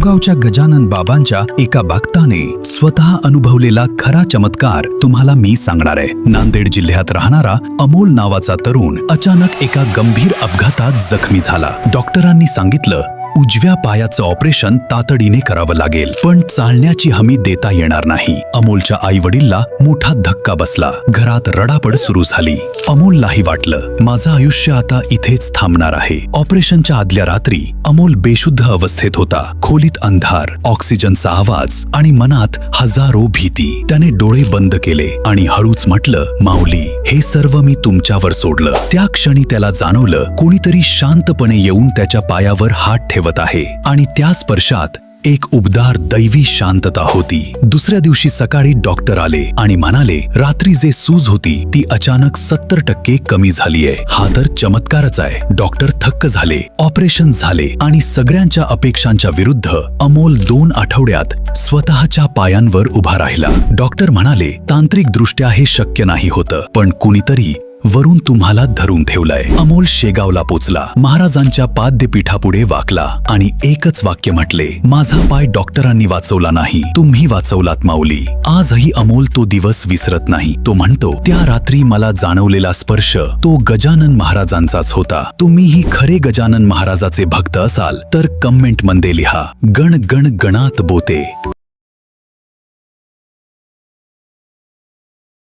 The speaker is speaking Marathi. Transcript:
शेवगावच्या गजानन बाबांच्या एका भक्ताने स्वतः अनुभवलेला खरा चमत्कार तुम्हाला मी सांगणार आहे. नांदेड जिल्ह्यात राहणारा अमोल नावाचा तरुण अचानक एका गंभीर अपघातात जखमी झाला. डॉक्टरांनी सांगितलं उजव्या पायाचं ऑपरेशन तातडीने करावं लागेल. पण चालण्याची हमी देता येणार नाही. अमोलच्या आई वडीलला मोठा धक्का बसला. घरात रडापड सुरू झाली. अमोललाही वाटलं माझं आयुष्य आता इथेच थांबणार आहे. ऑपरेशनच्या आदल्या रात्री अमोल बेशुद्ध अवस्थेत होता. खोलीत अंधार ऑक्सिजनचा आवाज आणि मनात हजारो भीती. त्याने डोळे बंद केले आणि हळूच म्हटलं माऊली हे सर्व मी तुमच्यावर सोडलं. त्या क्षणी त्याला जाणवलं कोणीतरी शांतपणे येऊन त्याच्या पायावर हात ठेव ठेवत आहे. आणि त्या स्पर्शात एक उबदार दैवी शांतता होती. दुसऱ्या दिवशी सकाळी डॉक्टर आले आणि म्हणाले रात्री जे सूज होती ती अचानक सत्तर टक्के कमी झालीये. हा तर चमत्कारच आहे. डॉक्टर थक्क झाले. ऑपरेशन झाले आणि सगळ्यांच्या अपेक्षांच्या विरुद्ध अमोल दोन आठवड्यात स्वतःच्या पायांवर उभा राहिला. डॉक्टर म्हणाले तांत्रिक दृष्ट्या हे शक्य नाही होतं पण कुणीतरी वरून तुम्हाला धरून ठेवलंय. अमोल शेगावला पोचला. महाराजांच्या पाद्यपीठापुढे वाकला आणि एकच वाक्य म्हटले माझा पाय डॉक्टरांनी वाचवला नाही तुम्ही वाचवलात माऊली. आजही अमोल तो दिवस विसरत नाही. तो म्हणतो त्या रात्री मला जाणवलेला स्पर्श तो गजानन महाराजांचाच होता. तुम्हीही खरे गजानन महाराजाचे भक्त असाल तर कमेंटमध्ये लिहा. गण गण गणात बोते.